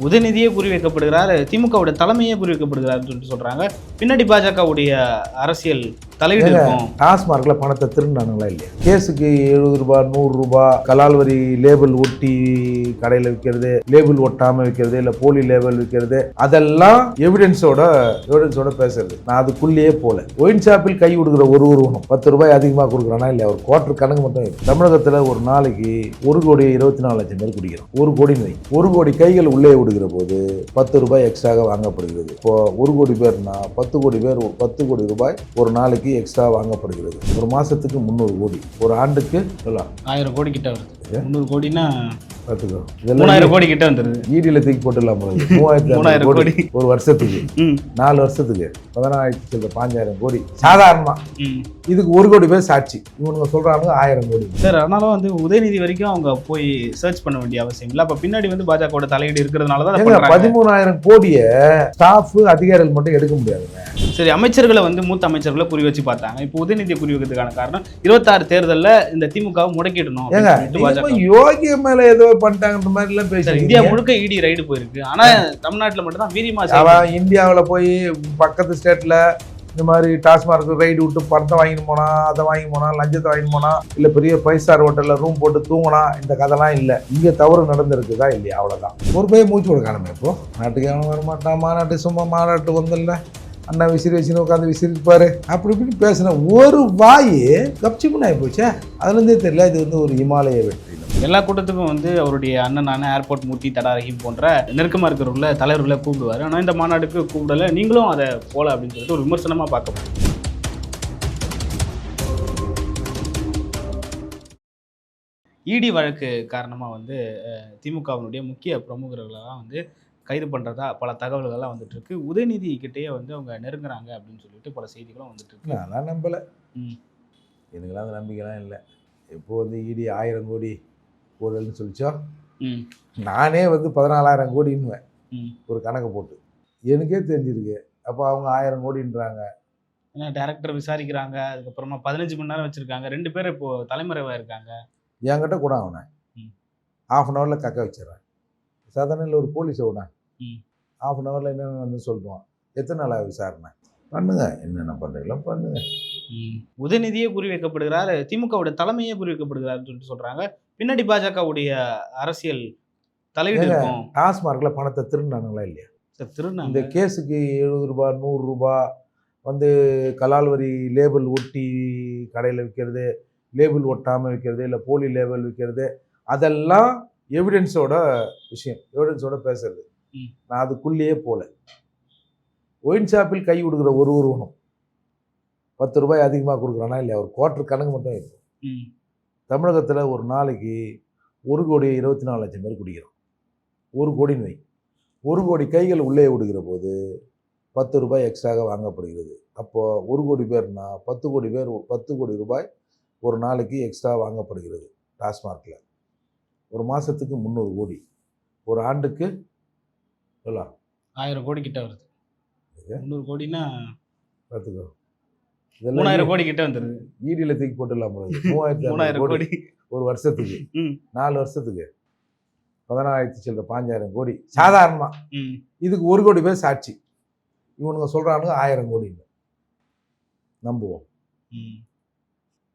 உதயநிதியே குறிவைக்கப்படுகிறார் திமுகவுடைய தலைமையே குறிவைக்கப்படுகிறார்னு சொல்லிட்டு சொல்கிறாங்க பின்னாடி பாஜகவுடைய அரசியல் தலையீடு டாஸ்மார்க்ல பணத்தை திருடினானுங்களா இல்லையா? கேஸுக்கு எழுபது ரூபாய் நூறு ரூபாய் கலால் வரி லேபிள் ஒட்டி கடையில் விற்கிறது லேபிள் ஒட்டாம விற்கிறது இல்லை போலி லேபிள் விற்கிறது அதெல்லாம் எவிடன்ஸோட எவிடன்ஸோட பேசுறது. நான் அதுக்குள்ளேயே போல. ஒயின் ஷாப்பில் கை கொடுக்குற ஒரு உருவம் பத்து ரூபாய் அதிகமாக கொடுக்குறானா இல்லையா? ஒரு குவார்டர் கணக்கு மட்டும். தமிழகத்துல ஒரு நாளைக்கு ஒரு கோடி இருபத்தி நாலு லட்சம் பேர் குடிக்கிறோம். ஒரு கோடி வை ஒரு கோடி கைகள் உள்ளே விடுகிற போது பத்து ரூபாய் எக்ஸ்ட்ராக வாங்கப்படுகிறது. இப்போ ஒரு கோடி பேர்னா பத்து கோடி பேர் பத்து கோடி ரூபாய் ஒரு நாளைக்கு எக்ஸ்ட்ரா வாங்கப்படுகிறது. ஒரு மாசத்துக்கு முந்நூறு கோடி. ஒரு ஆண்டுக்கு ஆயிரம் கோடி கிட்ட வருது. முந்நூறு கோடினா பார்த்துக்கோ. இதெல்லாம் கோடி கிட்ட வந்துருது. ஈடியில் தூக்கி போட்டுடலாம். மூவாயிரத்தி மூணாயிரம் கோடி. ஒரு வருஷத்துக்கு. நாலு வருஷத்துக்கு. பதினாயிரத்தி சில்லற பாஞ்சாயிரம் கோடி. சாதாரணமா. இதுக்கு ஒரு கோடி பேர் சாட்சி. இவனுங்க சொல்றாங்க ஆயிரம் கோடி. சார் ஆனாலும் வந்து உதயநிதி வரைக்கும் அவங்க போய் சர்ச் பண்ண வேண்டிய அவசியம் இல்லை. அப்ப பின்னாடி வந்து பாஜகவோட தலையீடு இருக்கிறதுனால தான். பதிமூணாயிரம் கோடிய ஸ்டாஃப் அதிகாரிகள் மட்டும் எடுக்க முடியாதுங்க. சரி அமைச்சர்களை வந்து மூத்த அமைச்சர்களை குறி வச்சு பார்த்தாங்க. இப்போ உதயநிதியை குறி வைக்கிறதுக்கான காரணம் இருபத்தாறு தேர்தல்ல இந்த திமுகவை முடக்கிடணும் யோகிய மேல ஏதோ பண்ணிட்டாங்கன்ற மாதிரி எல்லாம் சார் இந்தியா முழுக்க இடி ரைடு போயிருக்கு. ஆனா தமிழ்நாட்டுல மட்டும் தான் வீரியமா இந்தியாவுல போய் பக்கத்து ஸ்டேட்ல இந்த மாதிரி டாஸ்மார்க் ரைடு விட்டு பணத்தை வாங்கிட்டு போனா அதை வாங்கி போனா லஞ்சத்தை வாங்கிட்டு போனா இல்ல பெரிய ஃபைவ் ஸ்டார் ஹோட்டல்ல ரூம் போட்டு தூங்கினா இந்த கதைலாம் இல்ல. இங்க தவறு நடந்திருக்குதா இல்லையா? அவ்வளவுதான். ஒரு பையன் மூச்சு கொடுக்கணுமே இப்போ நாட்டுக்கு அவன் வரமாட்டான். மாநாட்டு சும்மா மாநாட்டு வந்தல அண்ணா விசிறி வச்சுன்னு உட்காந்து விசிறிப்பார் அப்படி இப்படின்னு பேசின ஒரு வாய் கப்சிப்புன்னு ஆகி போச்சே அதுலேருந்தே தெரியல இது வந்து ஒரு இமாலய வெற்றி. எல்லா கூட்டத்துக்கும் வந்து அவருடைய அண்ணனான ஏர்போர்ட் மூர்த்தி தடா போன்ற நெருக்கமாக இருக்கிறவங்கள தலைவர்களை கூப்பிடுவார். ஆனால் இந்த மாநாடுக்கு கூப்பிடலை. நீங்களும் அதை போகல அப்படின்னு சொல்லிட்டு ஒரு விமர்சனமாக பார்க்கப்படும் இடி வழக்கு காரணமாக வந்து திமுகவினுடைய முக்கிய பிரமுகர்களெல்லாம் வந்து கைது பண்றதா பல தகவல்கள்லாம் வந்துட்டு இருக்கு உதயநிதி கிட்டேயே வந்து அவங்க நெருங்குறாங்க அப்படின்னு சொல்லிட்டு பல செய்திகளும் வந்துட்டு இருக்கு நான் நம்பலை. ம். எனக்குலாம் அந்த நம்பிக்கைலாம் இல்லை. இப்போ வந்து இடி ஆயிரம் கோடி ஊழல்னு சொல்லிச்சோ? ம். நானே வந்து பதினாலாயிரம் கோடின்னுவேன். ம். ஒரு கணக்கு போட்டு. எனக்கே தெரிஞ்சிருக்கு. அப்போ அவங்க ஆயிரம் கோடின்றாங்க. ஏன்னா டேரக்டர் விசாரிக்கிறாங்க. அதுக்கப்புறமா பதினஞ்சு மணி நேரம் வச்சிருக்காங்க. ரெண்டு பேரும் இப்போ தலைமறைவா இருக்காங்க. என்கிட்ட கூட அவனை ம். ஆஃப் அன் ஹவரில் கக்க வச்சிடறேன். சாதாரண இல்லை ஒரு போலீஸ் அவனை. ஆஃப் அன் ஹவரில் என்னென்ன வந்து சொல்லுவான் எத்தனை நாளாக விசாரணை? பண்ணுங்க. என்னென்ன பண்ணுறீங்களோ பண்ணுங்க. உதயநிதியே குறி வைக்கப்படுகிறார் திமுகவுடைய தலைமையே குறி வைக்கப்படுகிறார்னு சொல்லிட்டு சொல்றாங்க. பின்னாடி பாஜகவுடைய அரசியல் தலையீடு டாஸ்மார்க்ல பணத்தை திருடினானுங்களா இல்லையா? சார் இந்த திருநாங்க கேஸுக்கு எழுபது ரூபாய் நூறு ரூபாய் வந்து கலால் வரி லேபிள் ஒட்டி கடையில் விற்கிறது லேபிள் ஒட்டாமல் விற்கிறது இல்லை போலி லேபிள் விற்கிறது அதெல்லாம் எவிடன்ஸோட விஷயம். எவிடன்ஸோட பேசுறது. நான் அதுக்குள்ளேயே போல. ஒயின் ஷாப்பில் கை கொடுக்குற ஒரு உருவம் பத்து ரூபாய் அதிகமாக கொடுக்குறானா இல்லையா? ஒரு குவார்டர் கணக்கு மட்டும் இருக்கும். தமிழகத்தில் ஒரு நாளைக்கு ஒரு கோடி இருபத்தி நாலு லட்சம் பேர் குடிக்கிறோம். ஒரு கோடின்னு வை. ஒரு கோடி கைகள் உள்ளே விடுகிற போது பத்து ரூபாய் எக்ஸ்ட்ராக வாங்கப்படுகிறது. அப்போது ஒரு கோடி பேர்னா பத்து கோடி பேர் பத்து கோடி ரூபாய் ஒரு நாளைக்கு எக்ஸ்ட்ரா வாங்கப்படுகிறது டாஸ்மார்க்கில் ஒரு மாதத்துக்கு முந்நூறு கோடி. ஒரு ஆண்டுக்கு எவ்வளோ ஆயிரம் கோடி கிட்ட வருது? முந்நூறு கோடினா பார்த்துக்கோ. மூணாயிரம் கோடி கிட்ட வந்துருது. ஈடியில் தூக்கி போட்டுடலாம். மூவாயிரத்தி மூணாயிரம் கோடி. ஒரு வருஷத்துக்கு. நாலு வருஷத்துக்கு. பதினாயிரத்தி சில்லற பாஞ்சாயிரம் கோடி. சாதாரணமா. ம். இதுக்கு ஒரு கோடி பேர் சாட்சி. இவனுங்க சொல்றானுங்க ஆயிரம் கோடின்னு. நம்புவோம். ம்.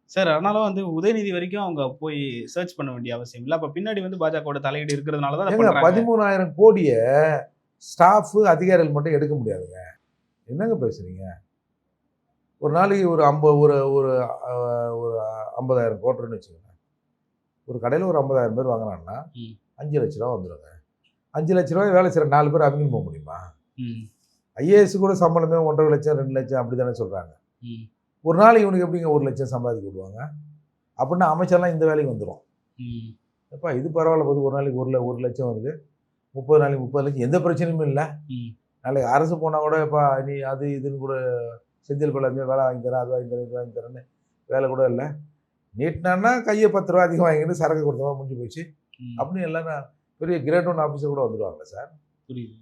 சார் ஆனாலும் வந்து உதயநிதி வரைக்கும் அவங்க போய் சர்ச் பண்ண வேண்டிய அவசியம் இல்லை. அப்ப பின்னாடி வந்து பாஜகவோட தலையீடு இருக்கிறதுனால தான். பதிமூணாயிரம் கோடிய ஸ்டாஃப் அதிகாரிகள் மட்டும் எடுக்க முடியாதுங்க. என்னங்க பேசுறீங்க? ஒரு நாளைக்கு ஒரு ஐம்பது ஒரு ஒரு ஒரு ஐம்பதாயிரம் கோட்டர்னு வச்சுக்கோங்க. ஒரு கடையில் ஒரு ஐம்பதாயிரம் பேர் வாங்குறாங்கன்னா ம். அஞ்சு லட்ச ரூபா வந்துடுங்க அஞ்சு லட்ச ரூபாய் வேலை செய்கிற நாலு பேர் அவங்கன்னு போக முடியுமா? ஐஏஎஸ் கூட சம்பளமே ஒன்றரை லட்சம் ரெண்டு லட்சம் அப்படி தானே சொல்கிறாங்க ஒரு நாளைக்கு இவனுக்கு எப்படிங்க ஒரு லட்சம் சம்பாதிக்க விடுவாங்க? அப்படின்னா அமைச்சர்லாம் இந்த வேலைக்கு வந்துடும் எப்பா இது பரவாயில்ல போது ஒரு நாளைக்கு ஒரு ஒரு லட்சம் வருது. முப்பது நாளைக்கு முப்பது லட்சம் எந்த பிரச்சனையும் இல்லை. நாளைக்கு அரசு போனால் கூட எப்பா நீ அது இதுன்னு கூட செந்தில் பழமே வேலை வாங்கி தரேன் அது வாங்கி தரேன் இது வாங்கி தரேன்னு வேலை கூட இல்லை. நீட்டினான்னா கையை பத்து ரூபா அதிகம் வாங்கிட்டு சரக்கு கொடுத்தவா முடிஞ்சு போச்சு. அப்படின்னு எல்லாரும் பெரிய கிரேட் ஒன் ஆஃபீஸர் கூட வந்துடுவாங்க சார். புரியுது.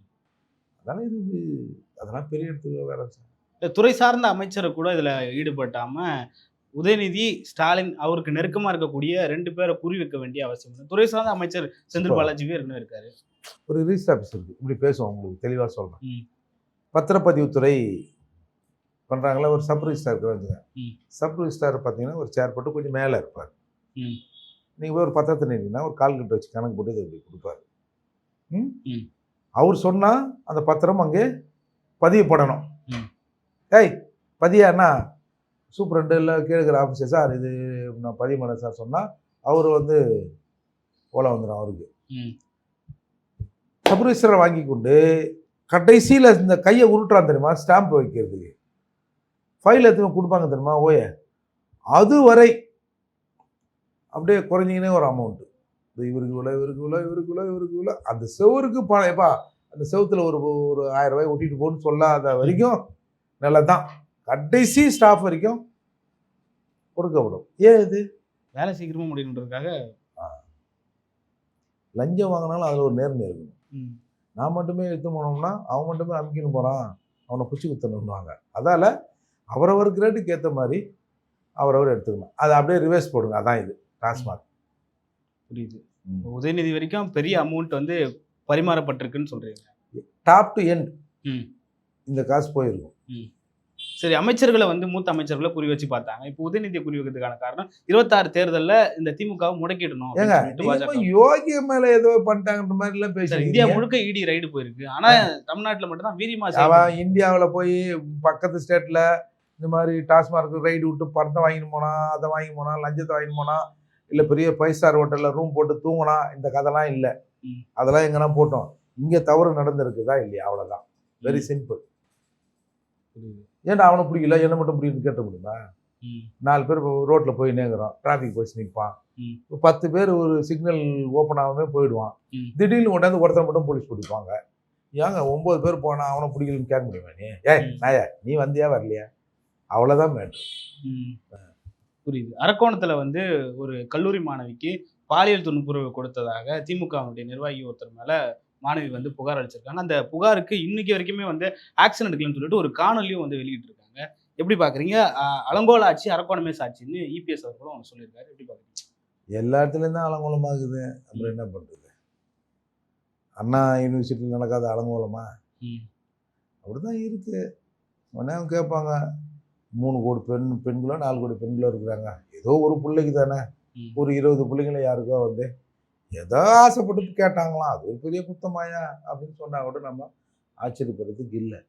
அதனால் இது அதெல்லாம் பெரிய இடத்துக்கு வேறு சார். இந்த துறை சார்ந்த அமைச்சர் கூட இதுல ஈடுபட்டாம உதயநிதி ஸ்டாலின் அவருக்கு நெருக்கமா இருக்கக்கூடிய ரெண்டு பேரை குறி வைக்க வேண்டிய அவசியம். துறை சார்ந்த அமைச்சர் செந்தில் பாலாஜிவே ஏற்கனவே இருக்காரு ஒரு ரிஜிஸ்டர் ஆஃபீஸ் இருக்கு இப்படி பேசுவோம் உங்களுக்கு தெளிவாக சொல்கிறேன் ம். பத்திரப்பதிவுத்துறை பண்ணுறாங்களா ஒரு சப் ரிஜிஸ்டார் இருக்கிறாங்க ம். சப் ரிஜிஸ்டார் பார்த்தீங்கன்னா ஒரு சேர் போட்டு கொஞ்சம் மேலே இருப்பார். நீங்கள் போய் ஒரு பத்திரத்தை நின்றீங்கன்னா ஒரு கால்குலேட்டர் வச்சு கணக்கு போட்டு இப்படி கொடுப்பாரு. அவர் சொன்னால் அந்த பத்திரம் அங்கே பதியப்படணும். ஏய் பதியாண்ணா சூப்பரண்டு இல்லை கேட்குற ஆஃபீஸர் சார் இது நான் மாட்டேன் சார் சொன்னால் அவர் வந்து ஓலை வந்துடும் அவருக்கு. ம். சப்ரிஜிஸ்டரை வாங்கி கொண்டு கடைசியில் இந்த கையை உருட்டுறான் தெரியுமா? ஸ்டாம்ப் வைக்கிறதுக்கு. ஃபைல் எடுத்து கொடுப்பாங்க தெரியுமா? ஓய அதுவரை அப்படியே குறைஞ்சிக்கினே ஒரு அமௌண்ட்டு இவருக்கு இவ்வளோ இவருக்கு இவ்வளோ இவருக்கு இவ்வளோ இவருக்கு இவ்வளோ அந்த செவருக்கு பா எப்பா அந்த செவுத்துல ஒரு ஒரு ஆயிரம் ரூபாய் ஒட்டிட்டு போன்னு சொல்லாத வரைக்கும் நல்லதான் கடைசி ஸ்டாஃப் வரைக்கும் கொடுக்கப்படும். ஏன் இது? வேலை சீக்கிரமா முடியணுன்றதுக்காக. லஞ்சம் வாங்கினாலும் அதில் ஒரு நேர்மை இருக்கணும். ம். நான் மட்டுமே எடுத்து போனோம்னா அவன் மட்டுமே அமுக்கின்னு போகிறான் அவனை பிடிச்சி குத்தணும்னுவாங்க. அதால் அவரவர் கிரேட்டுக்கு ஏற்ற மாதிரி அவரவர் எடுத்துக்கணும். அதை அப்படியே ரிவர்ஸ் போடுங்க. அதான் இது. டாஸ்மாக் புரியுது. ம். உதயநிதி வரைக்கும் பெரிய அமௌண்ட் வந்து பரிமாறப்பட்டிருக்குன்னு சொல்றீங்க. டாப் டு எண்ட் ம். இந்த காசு போயிருக்கும். சரி அமைச்சர்களை வந்து மூத்த அமைச்சர்களை குறி வச்சு பார்த்தாங்க. இப்போ உதயநிதியை குறி வைக்கிறதுக்கான காரணம் இருபத்தாறு தேர்தல்ல இந்த திமுகவை முடக்கிடணும் யோகிய மேல ஏதோ பண்ணிட்டாங்கன்ற மாதிரி எல்லாம் சரி, இந்தியா முழுக்க இடி ரைடு போயிருக்கு. ஆனா தமிழ்நாட்டுல மட்டும் தான் வீரியமா அவன். இந்தியாவுல போய் பக்கத்து ஸ்டேட்ல இந்த மாதிரி டாஸ்மார்க் ரைடு விட்டு பணத்தை வாங்கிட்டு போனா அதை வாங்கி போனா லஞ்சத்தை வாங்கிட்டு போனா இல்ல பெரிய ஃபைவ் ஸ்டார் ஹோட்டல்ல ரூம் போட்டு தூங்கினா இந்த கதைலாம் இல்ல. அதெல்லாம் எங்கன்னா போட்டோம். இங்க தவறு நடந்திருக்குதா இல்லையா? அவ்வளவுதான். Very simple. ஏன்டா அவனை பிடிக்கல? என்ன மட்டும் பிடிக்குன்னு கேட்ட முடியுமா. நாலு பேர் ரோட்ல போய் நேங்குறோம் டிராஃபிக் போலீஸ் நிற்பான். பத்து பேர் ஒரு சிக்னல் ஓப்பன் ஆகாம போயிடுவான். திடீர்னு கொண்டாந்து ஒருத்தர் மட்டும் போலீஸ் பிடிப்பாங்க. ஏங்க ஒன்பது பேர் போனா அவனை பிடிக்கலன்னு கேட்க முடியுமா நீ? ஏய். நாயா நீ வந்தியா வரலையா? அவ்வளோதான் மேட்ரு. புரியுது. அரக்கோணத்துல வந்து ஒரு கல்லூரி மாணவிக்கு பாலியல் துன்புறவு கொடுத்ததாக திமுகவுடைய நிர்வாகி ஒருத்தர் மேல மாணவி வந்து புகார் அளிச்சிருக்காங்க. அந்த புகாருக்கு இன்னைக்கு வரைக்குமே வந்து ஆக்ஷன் எடுக்கலன்னு சொல்லிட்டு ஒரு காணொலியும் வந்து வெளியிட்டு இருக்காங்க எப்படி பாக்குறீங்க? அலங்கோல ஆட்சி அரக்கோணமே சாட்சின்னு இபிஎஸ் அவர்களும் சொல்லியிருக்காரு. எப்படி பாக்குறீங்க? எல்லா இடத்துலையும் தான் அலங்கோலமாகுது. அப்புறம் என்ன பண்றது? அண்ணா யூனிவர்சிட்டியில் நடக்காத அலங்கோலமா. அப்படிதான் இருக்கு. உடனே அவங்க கேட்பாங்க மூணு கோடி பெண் பெண்களோ நாலு கோடி பெண்களோ இருக்கிறாங்க. ஏதோ ஒரு பிள்ளைக்கு தானே. ஒரு இருபது பிள்ளைங்கள யாருக்கோ வந்து ஏதோ ஆசைப்பட்டு கேட்டாங்களாம். அது ஒரு பெரிய குத்தமாயா அப்படின்னு சொன்னா கூட நம்ம ஆச்சரியப்படுறதுக்கு இல்லை.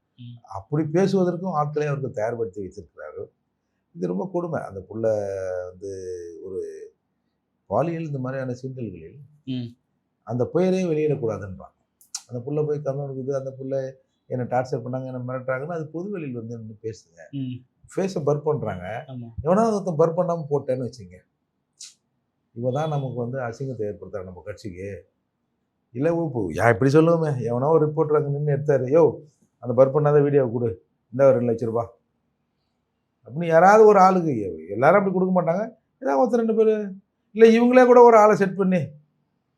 அப்படி பேசுவதற்கும் ஆட்களை அவருக்கு தயார்படுத்தி வைத்திருக்கிறாரு இது ரொம்ப கொடுமை. அந்த புள்ள வந்து ஒரு பாலியல் இந்த மாதிரியான சீண்டல்களில். அந்த பெயரே வெளியிடக்கூடாதுன்றாங்க. அந்த புள்ள போய் கம்மி இருக்குது அந்த புள்ள என்னை டார்ச்சர் பண்ணாங்க என்ன மிரட்டுறாங்கன்னு அது பொது வெளியில் வந்து பேசுங்க. ஃபேஸை பர் பண்ணுறாங்க எவனாவது ஒருத்தன் பர் பண்ணாமல் போட்டேன்னு வச்சுங்க இவன் தான் நமக்கு வந்து அசிங்கத்தை ஏற்படுத்துகிறார் நம்ம கட்சிக்கு. இல்லை இப்போ யா இப்படி சொல்லுவோமே. எவனோ ஒரு ரிப்போர்ட்டர் அங்கே நின்று எடுத்தார். யோ அந்த பர்பண்ணாத வீடியோ கொடு. இந்த ஒரு ரெண்டு லட்ச ரூபா. அப்படின்னு யாராவது ஒரு ஆளுக்கு எல்லாரும் அப்படி கொடுக்க மாட்டாங்க. ஏதாவது ஒருத்தர் ரெண்டு பேர். இல்லை இவங்களே கூட ஒரு ஆளை செட் பண்ணி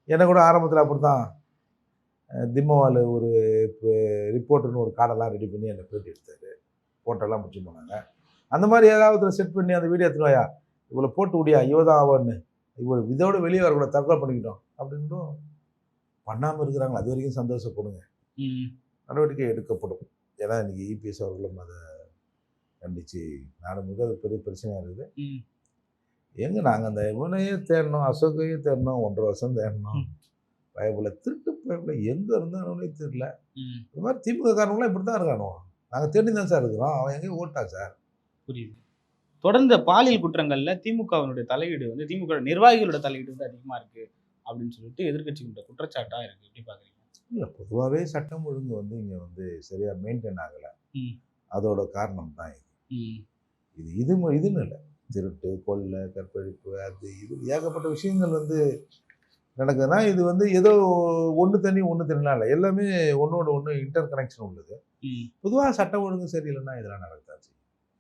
என்னை கூட ஆரம்பத்தில் அப்படி தான் திம்மவால் ஒரு ரிப்போர்ட்டர்னு ஒரு கார்டெல்லாம் ரெடி பண்ணி என்னை பேட்டி எடுத்தார். ஃபோட்டோலாம் முடிச்சு போனாங்க. அந்த மாதிரி ஏதாவது செட் பண்ணி அந்த வீடியோ எடுத்துருவாயா இவ்வளோ போட்டு விடியா இவதான் ஆவான்னு இவள் இதோட வெளியே வரக்கூடாது தற்கொலை பண்ணிக்கிட்டோம். அப்படின்ட்டும் பண்ணாமல் இருக்கிறாங்க அது வரைக்கும் சந்தோஷப்படுங்க. நடவடிக்கை எடுக்கப்படும். ஏன்னா இன்னைக்கு இபிஎஸ் அவர்களும் அதை கண்டித்து நாடு முழுக்க அது பெரிய பிரச்சனையாக இருக்குது. எங்க நாங்கள் அந்த இவனையே தேடணும் அசோகையே தேடணும் ஒன்றரை வருஷம் தேடணும். பயப்புல திருட்டு பயப்புல எங்கே இருந்தானே தெரியல. ம். இந்த மாதிரி திமுக காரணங்களாம் இப்படி தான் இருக்கானோ நாங்கள் தேடி தான் சார் இருக்கிறோம். அவன் எங்கேயும் ஓட்டான் சார். புரியுது. தொடர்ந்த பாலியல் குற்றங்கள்ல திமுகவினுடைய தலையீடு வந்து திமுக நிர்வாகிகளோட தலையீடு வந்து அதிகமா இருக்கு அப்படின்னு சொல்லிட்டு எதிர்க்கட்சிகளோட குற்றச்சாட்டா இருக்கு. எப்படி பாக்குறீங்க? இல்லை பொதுவாகவே சட்டம் ஒழுங்கு வந்து இங்கே வந்து சரியாக மெயின்டைன் ஆகலை. அதோட காரணம் தான் இது. இது இது இதுன்னு இல்லை. திருட்டு கொள்ளை கற்பழிப்பு அது இது ஏகப்பட்ட விஷயங்கள் வந்து நடக்குதுன்னா இது வந்து ஏதோ ஒன்று தண்ணி ஒன்று தண்ணிலாம் இல்லை. எல்லாமே ஒன்றோட ஒன்று இன்டர் கனெக்ஷன் உள்ளது. பொதுவாக சட்டம் ஒழுங்கு சரியில்லைன்னா இதெல்லாம் நடக்குதான்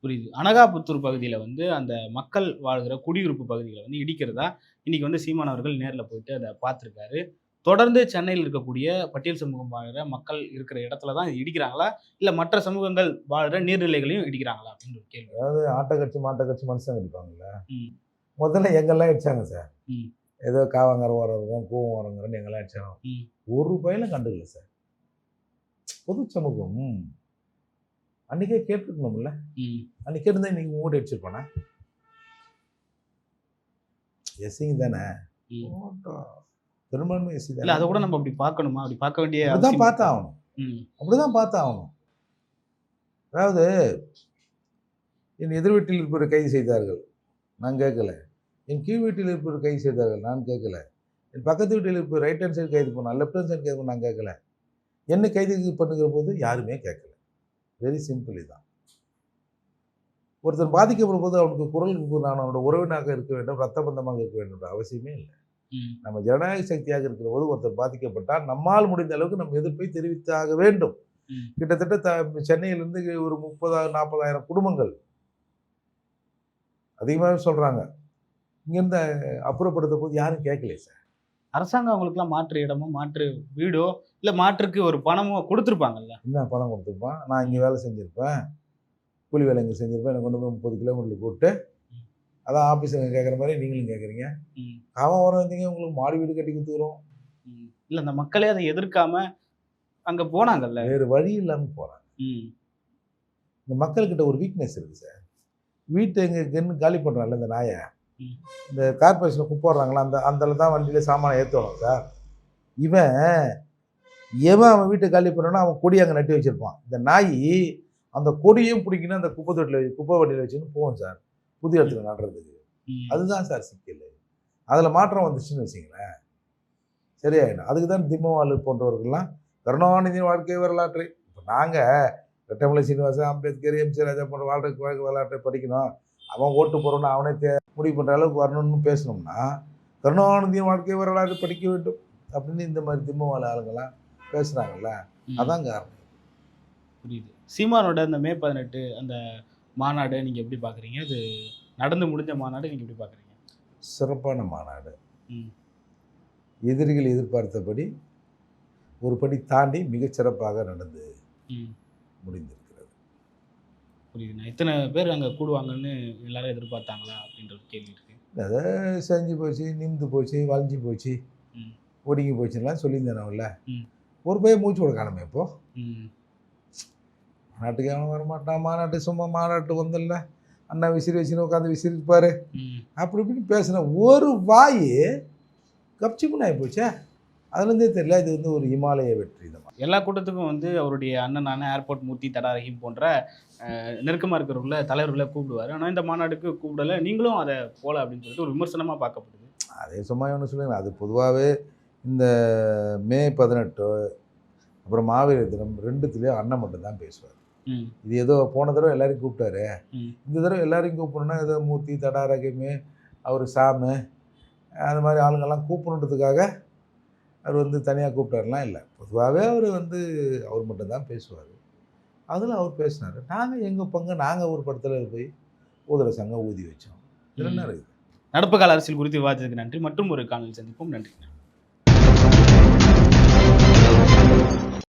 புரியுது. அனகாபுத்தூர் பகுதியில வந்து அந்த மக்கள் வாழ்கிற குடியிருப்பு பகுதிகளை வந்து இடிக்கிறதா இன்னைக்கு வந்து சீமான் அவர்கள் நேர்ல போயிட்டு அதை பார்த்துருக்காரு. தொடர்ந்து சென்னையில் இருக்கக்கூடிய பட்டியல் சமூகம் வாழ்கிற மக்கள் இருக்கிற இடத்துல தான் இடிக்கிறாங்களா? இல்ல மற்ற சமூகங்கள் வாழ்கிற நீர்நிலைகளையும் இடிக்கிறாங்களா அப்படின்னு ஒரு கேள்வி. அதாவது ஆட்டை கட்சி மாட்டை கட்சி மனுஷங்க இருப்பாங்கல்ல ம். முதல்ல எங்கெல்லாம் அடிச்சாங்க சார்? ம். ஏதோ காவாங்கர வரவங்க கூவம் வரவங்கன்னு எங்கெல்லாம் அடிச்சாங்க. ஒரு பயில கண்டுக்கல சார். பொது சமூகம். அன்னைக்கே கேட்டுருக்கணும்ல. ம். அன்னைக்கு இருந்தா இன்னைக்கு மூடி அடிச்சிருப்பானே? எஸ்சிங்க தானே. பெரும்பான்மை எஸ்சி இல்ல அதை கூட நம்ம அப்படி பார்க்கணுமா? அப்படி பார்க்க வேண்டிய அப்படிதான் பார்த்தா ஆகணும். அப்படிதான் பார்த்தா ஆகணும் அதாவது என் எதிர் வீட்டில் இருப்பவரை கைது செய்தார்கள். நான் கேட்கல. என் கீழ் வீட்டில் இருப்பவரை கைது செய்தார்கள். நான் கேட்கல. என் பக்கத்து வீட்டில் இருப்பவர் ரைட் ஹேண்ட் சைடு கைது பண்ணான் லெஃப்ட் ஹேண்ட் சைடு கைது பண்ண நான் கேட்கல. என்னை கைது பண்ணுகிற போது யாருமே கேட்கல. வெரி சிம்பிள் இதுதான் ஒருத்தர் பாதிக்கப்படும் போது அவனுக்கு குரல் கொடுக்க நான் அவனோட உறவினாக இருக்க வேண்டும் ரத்த பந்தமாக இருக்க வேண்டும் அவசியமே இல்லை. நம்ம ஜனநாயக சக்தியாக இருக்கிற போது ஒருத்தர் பாதிக்கப்பட்டால் நம்மால் முடிந்த அளவுக்கு நம்ம எதிர்ப்பை தெரிவித்தாக வேண்டும். கிட்டத்தட்ட த சென்னையிலேருந்து ஒரு முப்பதாயிரம் நாற்பதாயிரம் குடும்பங்கள் அதிகமாகவே சொல்கிறாங்க இங்கேருந்து அப்புறப்படுத்த போது யாரும் கேட்கல சார். அரசாங்கம் அவங்களுக்குலாம் மாற்று இடமோ மாற்று வீடோ இல்ல மாற்றுக்கு ஒரு பணமோ கொடுத்துருப்பாங்கல்ல? என்ன பணம் கொடுத்துருப்பான்? நான் இங்கே வேலை செஞ்சுருப்பேன். கூலி வேலை இங்கே செஞ்சுருப்பேன். எனக்கு கொண்டு போய் முப்பது கிலோமீட்டர் கூப்பிட்டு அதான் ஆஃபீஸில் கேட்குற மாதிரி நீங்களும் கேட்குறீங்க. காவம் வர வந்தீங்க உங்களுக்கு மாடி வீடு கட்டி கொடுத்துக்கிறோம். இல்ல அந்த மக்களே அதை எதிர்க்காம அங்க போனாங்கல்ல? வேறு வழி இல்லாமல் போகிறாங்க ம். இந்த மக்கள்கிட்ட ஒரு வீக்னஸ் இருக்குது சார். வீட்டை எங்கே கென்னு காலி பண்ணுறாங்கல்ல இந்த நாயை. இந்த கார்பரேஷனில் குப்பிடுறாங்களா? அந்த அந்த தான் வண்டியில் சாமானை ஏற்றுவாங்க சார். இவன் எவன் அவன் வீட்டை காலி பண்ணானோ அவன் கொடி அங்கே நட்டி வச்சிருப்பான். இந்த நாய் அந்த கொடியும் பிடிக்கணும் அந்த குப்பை தொட்டில் குப்பை வண்டியில் வச்சுன்னு போகும் சார். புது இடத்துல நடுறதுக்கு. அதுதான் சார் சிக்கல். அதில் மாற்றம் வந்துச்சுன்னு வச்சிங்களேன் சரியாயிடும். அதுக்கு தான் திம்மவாலு போன்றவர்கள்லாம் கருணாநிதியின் வாழ்க்கை வரலாற்றை இப்போ நாங்கள் ரெட்டமலை சீனிவாசன் அம்பேத்கர் எம்சி ராஜா போன்ற வாழ்க்கை வாழ்க்கை வரலாற்றை படிக்கணும். அவன் ஓட்டு போகிறோன்னு அவனே தே முடிவு பண்ணுற அளவுக்கு வரணும்னு பேசணும்னா கருணாநிதியின் வாழ்க்கை வரலாறு படிக்க வேண்டும் அப்படின்னு இந்த மாதிரி திம்மவாலு ஆளுங்கெல்லாம் பேசுகிறாங்கல்ல. அதான் காரணம். புரியுது. சீமானோட அந்த மே பதினெட்டு அந்த மாநாடு நீங்க எப்படி பாக்குறீங்க? அது நடந்து முடிஞ்ச மாநாடு நீங்க எப்படி பாக்குறீங்க? சிறப்பான மாநாடு. எதிரிகள் எதிர்பார்த்தபடி ஒரு படி தாண்டி மிகச் சிறப்பாக நடந்து ம். புரியுதுண்ணா எத்தனை பேர் அங்க கூடுவாங்கன்னு எல்லாரும் எதிர்பார்த்தாங்களா? அப்படின்ற ஒரு கேள்வி இருக்கு. அதை செஞ்சு போச்சு நிமிந்து போச்சு வளைஞ்சு போச்சு. ஒடுங்கி போச்சுலாம் சொல்லியிருந்தேனவல்ல ம். ஒரு பையன் மூச்சு விட காணுமே இப்போ. மாநாட்டுக்கு அவன் வரமாட்டான். மாநாட்டு சும்மா மாநாட்டு வந்தல்ல. அண்ணா விசிறி வச்சுன்னு உட்காந்து விசிறிப்பாரு. அப்படி இப்படின்னு பேசின ஒரு வாய் கப்சிப்புன்னு ஆகி போச்சே அதுலேருந்தே தெரியல இது வந்து ஒரு இமாலய வெற்றி தான் எல்லா கூட்டத்துக்கும் வந்து அவருடைய அண்ணனான ஏர்போர்ட் மூர்த்தி தடா ரஹீம் போன்ற அஹ், நெருக்கமா இருக்கிறவங்கள தலைவர்களை கூப்பிடுவாரு. ஆனா இந்த மாநாடுக்கு கூப்பிடல. நீங்களும் அதை போல அப்படின்னு சொல்லிட்டு ஒரு விமர்சனமா பார்க்கப்படுது. அதே சும்மா ஒன்று சொல்லுங்க. அது பொதுவாகவே இந்த மே பதினெட்டு அப்புறம் மாவீரர் தினம் ரெண்டுத்துலேயும் அண்ணன் மட்டும்தான் பேசுவார். ம். இது ஏதோ போன தடவை எல்லாரையும் கூப்பிட்டாரு. இந்த தடவை எல்லாரையும் கூப்பிடணும்னா ஏதோ மூர்த்தி தடாரகமே அவர் சாமு அந்த மாதிரி ஆளுங்கெல்லாம் கூப்பிடணுன்றதுக்காக அவர் வந்து தனியாக கூப்பிட்டாருலாம் இல்லை. பொதுவாகவே அவர் வந்து அவர் மட்டும்தான் பேசுவார். அதில் அவர் பேசினார். நாங்கள் எங்கள் பங்கு நாங்கள் ஒரு படத்தில் போய் ஊதர சங்கம் ஊதி வச்சோம். இதில் என்ன இருக்குது நடப்பு கால அரசியல் குறித்து விவாதித்ததுக்கு நன்றி. மற்றும் ஒரு காணொலி சந்திப்போம். நன்றி.